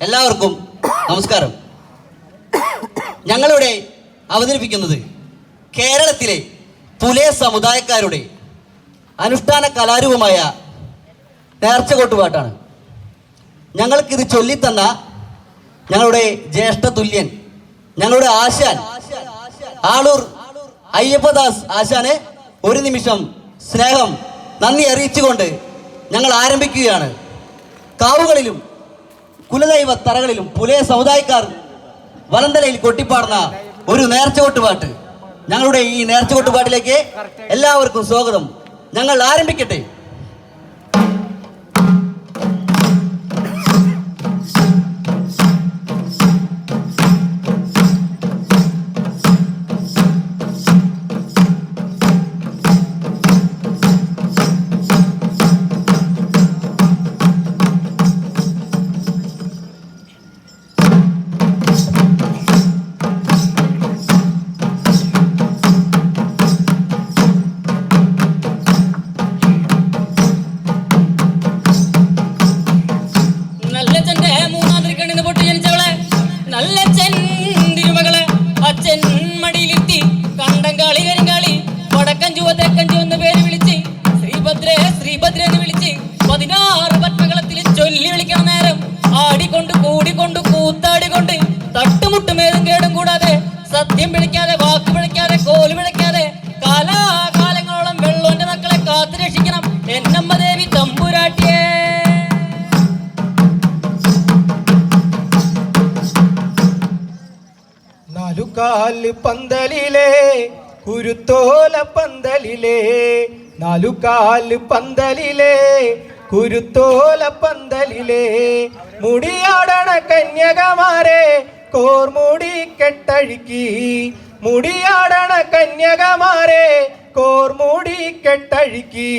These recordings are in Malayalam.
എല്ലാവർക്കും നമസ്കാരം. ഞങ്ങളിവിടെ അവതരിപ്പിക്കുന്നത് കേരളത്തിലെ പുലേ സമുദായക്കാരുടെ അനുഷ്ഠാന കലാരൂപമായ നേർച്ചകൊട്ടുപാട്ടാണ്. ഞങ്ങൾക്കിത് ചൊല്ലിത്തന്ന ഞങ്ങളുടെ ജ്യേഷ്ഠ തുല്യൻ ഞങ്ങളുടെ ആശാൻ ആളൂർ അയ്യപ്പദാസ് ആശാനെ ഒരു നിമിഷം സ്നേഹം നന്ദി അറിയിച്ചുകൊണ്ട് ഞങ്ങൾ ആരംഭിക്കുകയാണ്. കാവുകളിലും കുലദൈവ തറകളിലും പുലയ സമുദായക്കാർ വലന്തലയിൽ കൊട്ടിപ്പാടുന്ന ഒരു നേർച്ചകൊട്ടുപാട്ട്. ഞങ്ങളുടെ ഈ നേർച്ചകൊട്ടുപാട്ടിലേക്ക് എല്ലാവർക്കും സ്വാഗതം. ഞങ്ങൾ ആരംഭിക്കട്ടെ. നാലുകാൽ പന്തലിലേ കുരുത്തോല പന്തലിലേ. നാലുകാൽ പന്തലിലേ കുരുത്തോല പന്തലിലേ. മുടിയാടണ കന്യകമാരെ കോർമുടി കെട്ടഴുക്കി. മുടിയാടണ കന്യകമാരെ കോർമുടി കെട്ടഴുക്കി.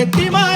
செட்டிமா